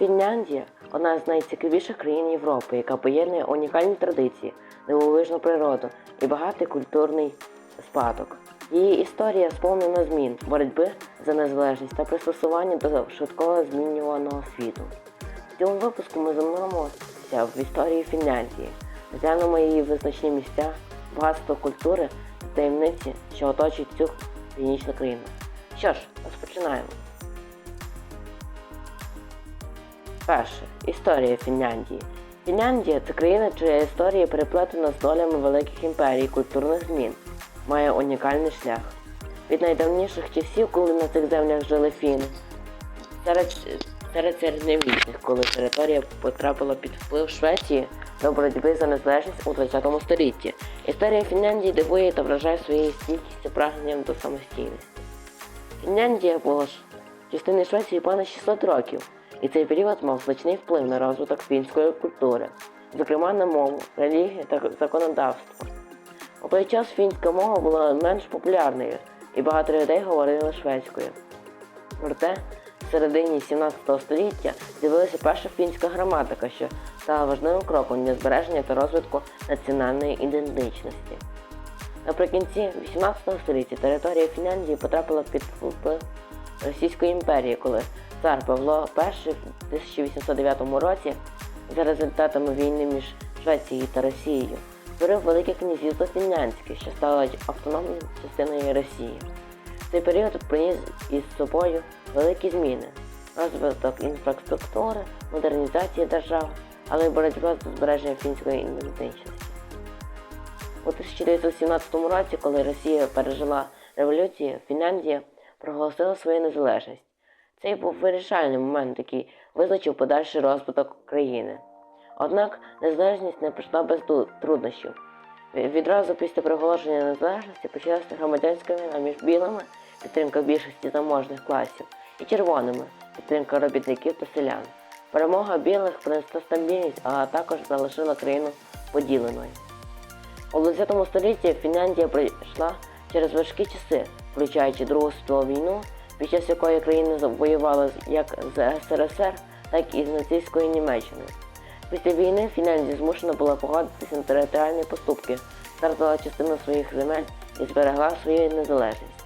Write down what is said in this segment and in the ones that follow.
Фінляндія одна з найцікавіших країн Європи, яка поєднує унікальні традиції, дивовижну природу і багатий культурний спадок. Її історія сповнена змін, боротьби за незалежність та пристосування до швидкого змінюваного світу. В цьому випуску ми замилимося в історії Фінляндії, розглянемо її визначні місця, багатство культури та таємниці, що оточують цю північну країну. Що ж, розпочинаємо. Перше. Історія Фінляндії. Фінляндія це країна, чия історія переплетена з долями великих імперій культурних змін, має унікальний шлях. Від найдавніших часів, коли на цих землях жили фіни, серед, серед середньовічних, коли територія потрапила під вплив Швеції до боротьби за незалежність у 20 столітті. Історія Фінляндії дивує та вражає своєю стійкістю прагненням до самостійності. Фінляндія була частиною Швеції понад 600 років, і цей період мав значний вплив на розвиток фінської культури, зокрема на мову, релігію та законодавство. У той час фінська мова була менш популярною, і багато людей говорили шведською. Проте в середині 17 століття з'явилася перша фінська граматика, що стала важливим кроком для збереження та розвитку національної ідентичності. Наприкінці 18 століття територія Фінляндії потрапила під вплив Російської імперії, коли цар Павло І в 1809 році за результатами війни між Швецією та Росією створив Велике князівство Фінляндське, що стало автономною частиною Росії. Цей період приніс із собою великі зміни, розвиток інфраструктури, модернізація держави, але й боротьба за збереження фінської ідентичності. У 1917 році, коли Росія пережила революцію, Фінляндія проголосила свою незалежність. Цей був вирішальний момент, який визначив подальший розвиток країни. Однак незалежність не прийшла без труднощів. Відразу після проголошення незалежності почалася громадянська війна між білими, підтримка більшості заможних класів, і червоними, підтримка робітників та селян. Перемога білих принесла стабільність, але також залишила країну поділеною. У 20 столітті Фінляндія пройшла через важкі часи, включаючи Другу світову війну, під час якої країна воювала як з СРСР, так і з нацистською Німеччиною. Після війни Фінляндія змушена була погодитися на територіальні поступки, втратила частину своїх земель і зберегла свою незалежність.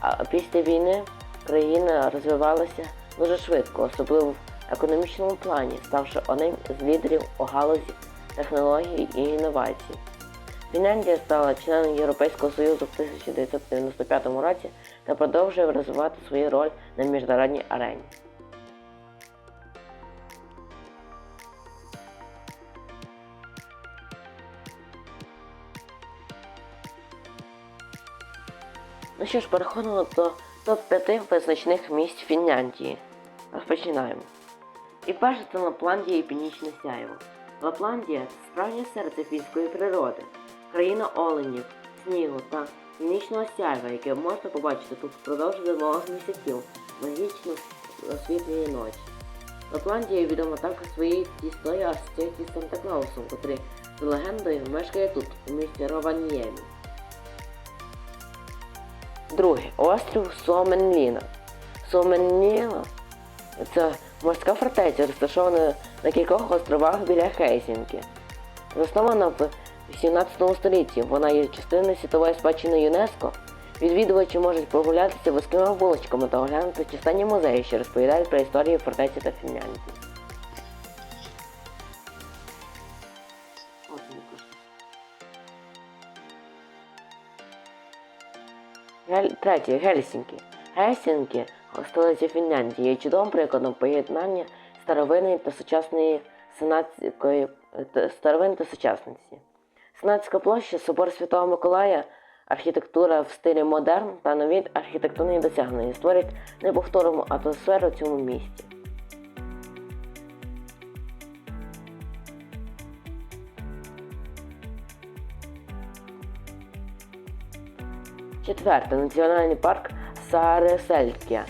А після війни країна розвивалася дуже швидко, особливо в економічному плані, ставши одним з лідерів у галузі технологій і інновацій. Фінляндія стала членом Європейського Союзу в 1995 році та продовжує розвивати свою роль на міжнародній арені. Ну що ж, переходимо до топ-5 визначних місць Фінляндії. Розпочинаємо. І перше це Лапландія і Північне Сяєво. Лапландія це справжнє серце фінської природи, країна оленів, снігу та північного сяйва, яке можна побачити тут впродовж зимових місяців, магічно освітлені ночі. Лапландія відома також своєю тісною асоціацією з Санта Клаусом, котрий за легендою мешкає тут, у місті Рованіємі. Друге. Острів Соменліна. Соменліна це морська фортеця, розташована на кількох островах біля Хельсінки. Заснована в 18 столітті, вона є частиною світової спадщини ЮНЕСКО. Відвідувачі можуть прогулятися вузькими вуличками та оглянути численні музеї, що розповідають про історію фортеці та Фінляндії. Гель... Третє. Гельсінкі. Гельсінкі, столиця Фінляндії, є чудовим прикладом поєднання старовинної та сучасної сенатської та- старовини та сучасності. Сенатська площа, собор Святого Миколая, архітектура в стилі модерн та нові архітектурні досягнення створять неповторну атмосферу в цьому місті. Четверте. Національний парк Саареселькія.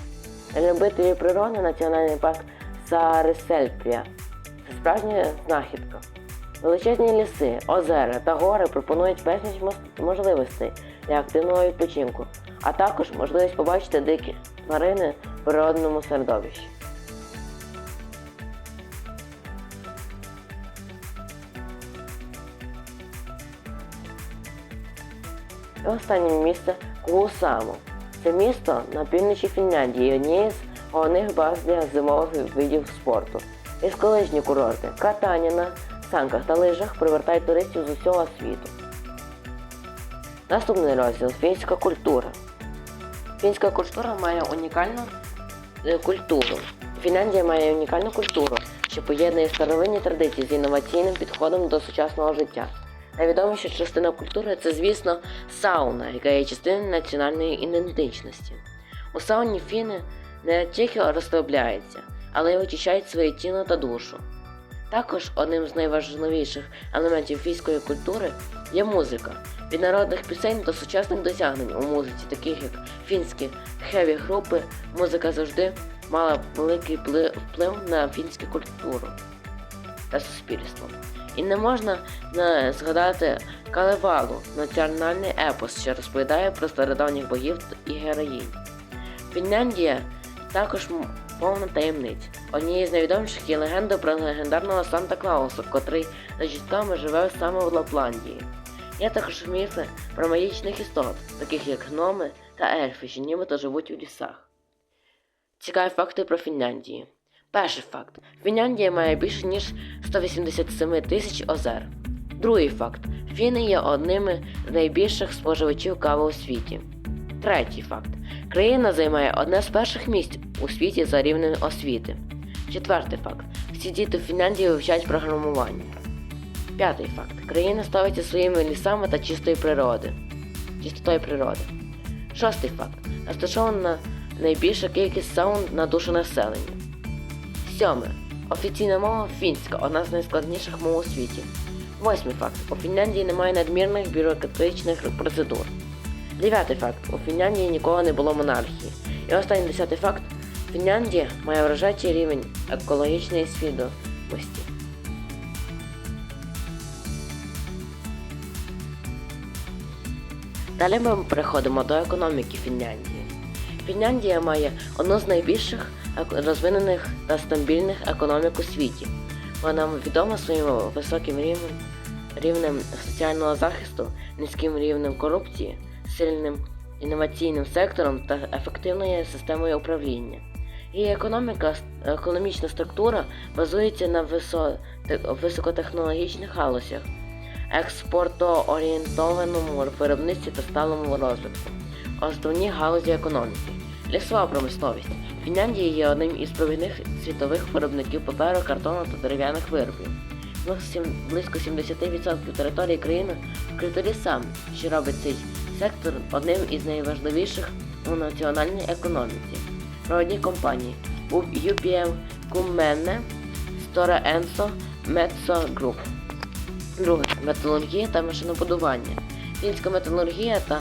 Для любителів природи національний парк Саареселькія. Це справжня знахідка. Величезні ліси, озера та гори пропонують безліч можливостей для активного відпочинку, а також можливість побачити дикі тварини в природному середовищі. І останнє місце Кулусаму. Це місто на півночі Фінляндії і з головних баз для зимових видів спорту. Із колишні курорти Катаніна санках та лижах привертають туристів з усього світу. Наступний розділ фінська культура. Фінська культура має унікальну е, культуру. Фінляндія має унікальну культуру, що поєднує старовинні традиції з інноваційним підходом до сучасного життя. Найвідоміша частина культури це, звісно, сауна, яка є частиною національної ідентичності. У сауні фіни не тільки розслабляються, але й очищають своє тіло та душу. Також одним з найважливіших елементів фінської культури є музика. Від народних пісень до сучасних досягнень у музиці, таких як фінські хеві групи, музика завжди мала великий вплив на фінську культуру та суспільство. І не можна не згадати Калевалу, національний епос, що розповідає про стародавніх богів і героїнь. Фінляндія також повна таємниць. Однією з найвідоміших є легенда про легендарного Санта Клауса, котрий за чутками живе саме в Лапландії. Є також міфи про магічних істот, таких як гноми та ельфи, що нібито живуть у лісах. Цікаві факти про Фінляндію. Перший факт: Фінляндія має більше ніж 187 тисяч озер. Другий факт: Фіни є одними з найбільших споживачів кави у світі. Третій факт: країна займає одне з перших місць у світі за рівнем освіти. Четвертий факт: всі діти в Фінляндії вивчають програмування. П'ятий факт: країна ставиться своїми лісами та чистої природи. Чистотою природи. Шостий факт: розташована найбільша кількість саун на душу населення. Сьоме. Офіційна мова фінська, одна з найскладніших мов у світі. Восьмий факт. У Фінляндії немає надмірних бюрократичних процедур. Дев'ятий факт. У Фінляндії ніколи не було монархії. І останній десятий факт. Фінляндія має вражаючий рівень екологічної свідомості. Далі ми переходимо до економіки Фінляндії. Фінляндія має одну з найбільших розвинених та стабільних економік у світі. Вона відома своїм високим рівнем, рівнем соціального захисту, низьким рівнем корупції, сильним інноваційним сектором та ефективною системою управління. Її економіка, економічна структура базується на високотехнологічних галузях, експортоорієнтованому виробництві та сталому розвитку. Основні галузі економіки. Лісова промисловість. Фінляндія є одним із провідних світових виробників паперу, картону та дерев'яних виробів. Близько сім- Близько 70% території країни вкрито лісами, що робить цей сектор одним із найважливіших у національній економіці. Провідні компанії UPM, Куменне, Стора Енсо, Metso Group. Друге металургія та машинобудування. Фінська металургія та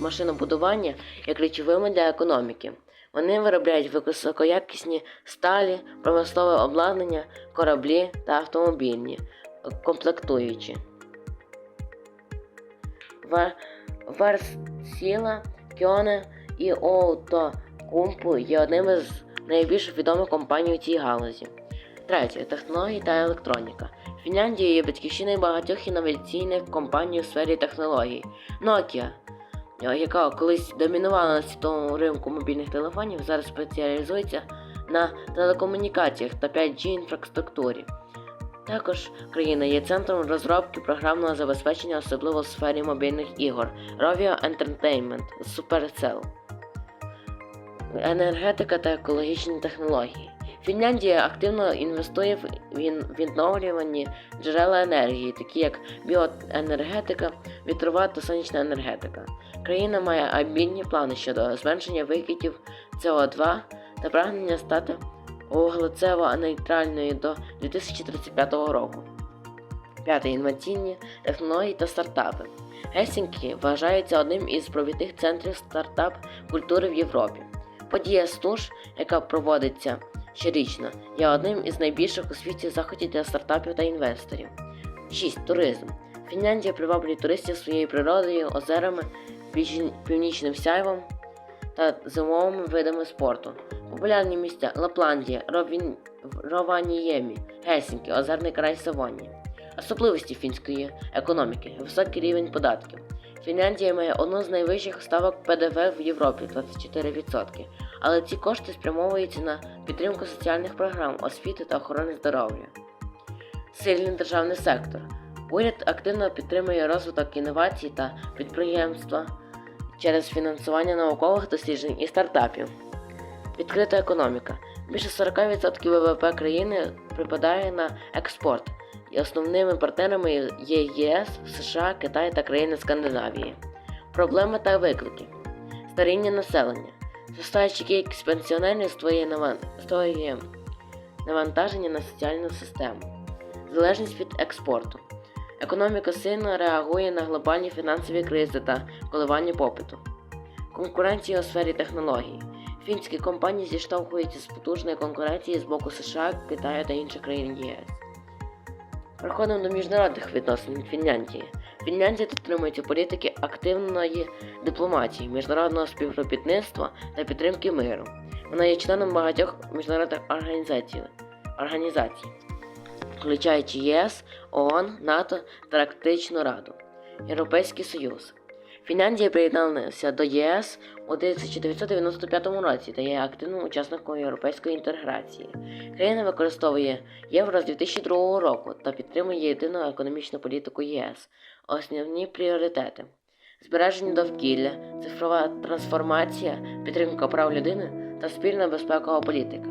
машинобудування є ключовими для економіки. Вони виробляють високоякісні сталі, промислове обладнання, кораблі та автомобільні, комплектуючі. Варсіла, Кьоне і Оутокумпу є одними з найбільш відомих компаній у цій галузі. Третє технології та електроніка. Фінляндія є батьківщиною багатьох інноваційних компаній у сфері технологій. Nokia, яка колись домінувала на світовому ринку мобільних телефонів, зараз спеціалізується на телекомунікаціях та 5G інфраструктурі. Також країна є центром розробки програмного забезпечення, особливо в сфері мобільних ігор Rovio Entertainment Supercell. Енергетика та екологічні технології. Фінляндія активно інвестує в відновлювані джерела енергії, такі як біоенергетика, вітрова та сонячна енергетика. Країна має амбітні плани щодо зменшення викидів СО2 та прагнення стати вуглецево-нейтральною до 2035 року. П'яте інноваційні технології та стартапи. Гельсінкі вважається одним із провідних центрів стартап культури в Європі. Подія Стуж, яка проводиться щорічно, є одним із найбільших у світі заходів для стартапів та інвесторів. 6. Туризм. Фінляндія приваблює туристів своєю природою, озерами, північним сяйвом та зимовими видами спорту. Популярні місця Лапландія, Ровін... Рованіємі, Гельсінкі, Озерний край Савонні. Особливості фінської економіки високий рівень податків. Фінляндія має одну з найвищих ставок ПДВ в Європі 24%, але ці кошти спрямовуються на підтримку соціальних програм, освіти та охорони здоров'я. Сильний державний сектор. Уряд активно підтримує розвиток інновацій та підприємства через фінансування наукових досліджень і стартапів. Відкрита економіка. Більше 40% ВВП країни припадає на експорт, і основними партнерами є ЄС, США, Китай та країни Скандинавії. Проблеми та виклики. Старіння населення. Зростаюча кількість пенсіонерів створює наван- створює навантаження на соціальну систему. Залежність від експорту. Економіка сильно реагує на глобальні фінансові кризи та коливання попиту. Конкуренція у сфері технологій. Фінські компанії зіштовхуються з потужною конкуренцією з боку США, Китаю та інших країн ЄС. Переходимо до міжнародних відносин Фінляндії. Фінляндія дотримується політики активної дипломатії, міжнародного співробітництва та підтримки миру. Вона є членом багатьох міжнародних організацій, організацій включаючи ЄС, ООН, НАТО та Арктичну Раду, Європейський Союз. Фінляндія приєдналася до ЄС у 1995 році та є активним учасником європейської інтеграції. Країна використовує євро з 2002 року та підтримує єдину економічну політику ЄС. Основні пріоритети: збереження довкілля, цифрова трансформація, підтримка прав людини та спільна безпекова політика.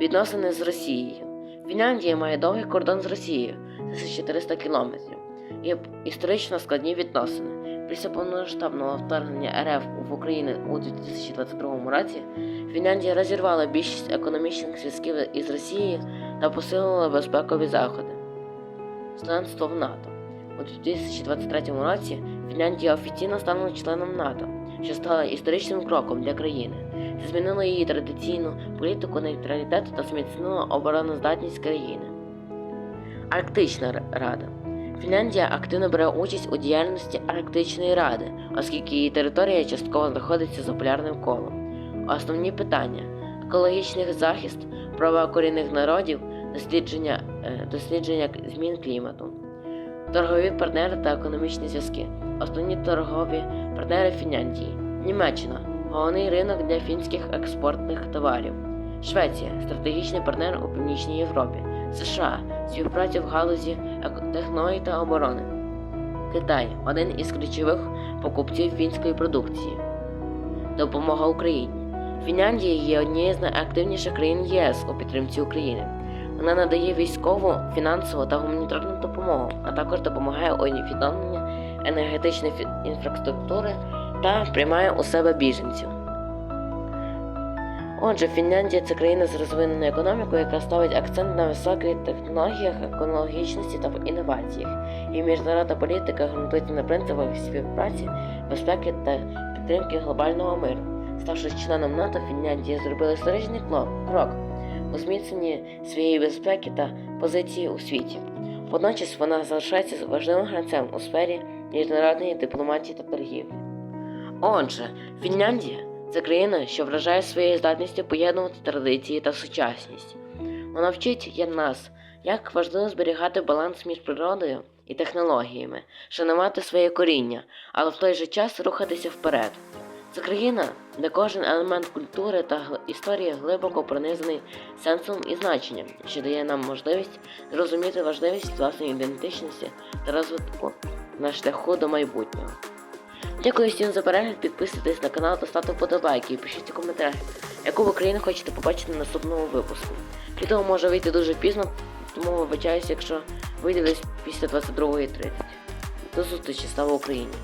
Відносини з Росією. Фінляндія має довгий кордон з Росією 1400 кілометрів. Є історично складні відносини. Після повномасштабного вторгнення РФ в Україну у 2022 році Фінляндія розірвала більшість економічних зв'язків із Росією та посилила безпекові заходи. Членство в НАТО у 2023 році Фінляндія офіційно стала членом НАТО, що стало історичним кроком для країни. Це змінило її традиційну політику нейтралітету та зміцнило обороноздатність країни. Арктична Рада. Фінляндія активно бере участь у діяльності Арктичної Ради, оскільки її територія частково знаходиться за полярним колом. Основні питання: екологічний захист, права корінних народів, дослідження, е, дослідження змін клімату, торгові партнери та економічні зв'язки. Основні торгові партнери Фінляндії. Німеччина головний ринок для фінських експортних товарів. Швеція стратегічний партнер у Північній Європі. США співпраця в галузі ек- та оборони. Китай один із ключових покупців фінської продукції. Допомога Україні. Фінляндія є однією з найактивніших країн ЄС у підтримці України. Вона надає військову, фінансову та гуманітарну допомогу, а також допомагає у відновленні енергетичної інфраструктури та приймає у себе біженців. Отже, Фінляндія це країна з розвиненою економікою, яка ставить акцент на високих технологіях, екологічності та інноваціях. І міжнародна політика ґрунтується на принципах співпраці, безпеки та підтримки глобального миру. Ставши членом НАТО, Фінляндія зробила історичний крок у зміцненні своєї безпеки та позиції у світі. Водночас вона залишається важливим гравцем у сфері міжнародної дипломатії та торгівлі. Отже, Фінляндія це країна, що вражає своєю здатністю поєднувати традиції та сучасність. Вона вчить я нас, як важливо зберігати баланс між природою і технологіями, шанувати своє коріння, але в той же час рухатися вперед. Це країна, де кожен елемент культури та історії глибоко пронизаний сенсом і значенням, що дає нам можливість зрозуміти важливість власної ідентичності та розвитку на шляху до майбутнього. Дякую всім за перегляд, підписуйтесь на канал та ставте вподобайки і пишіть у коментарях, яку ви країну хочете побачити на наступному випуску. Відео може вийти дуже пізно, тому вибачаюся, якщо вийде десь після 22.30. До зустрічі, слава Україні!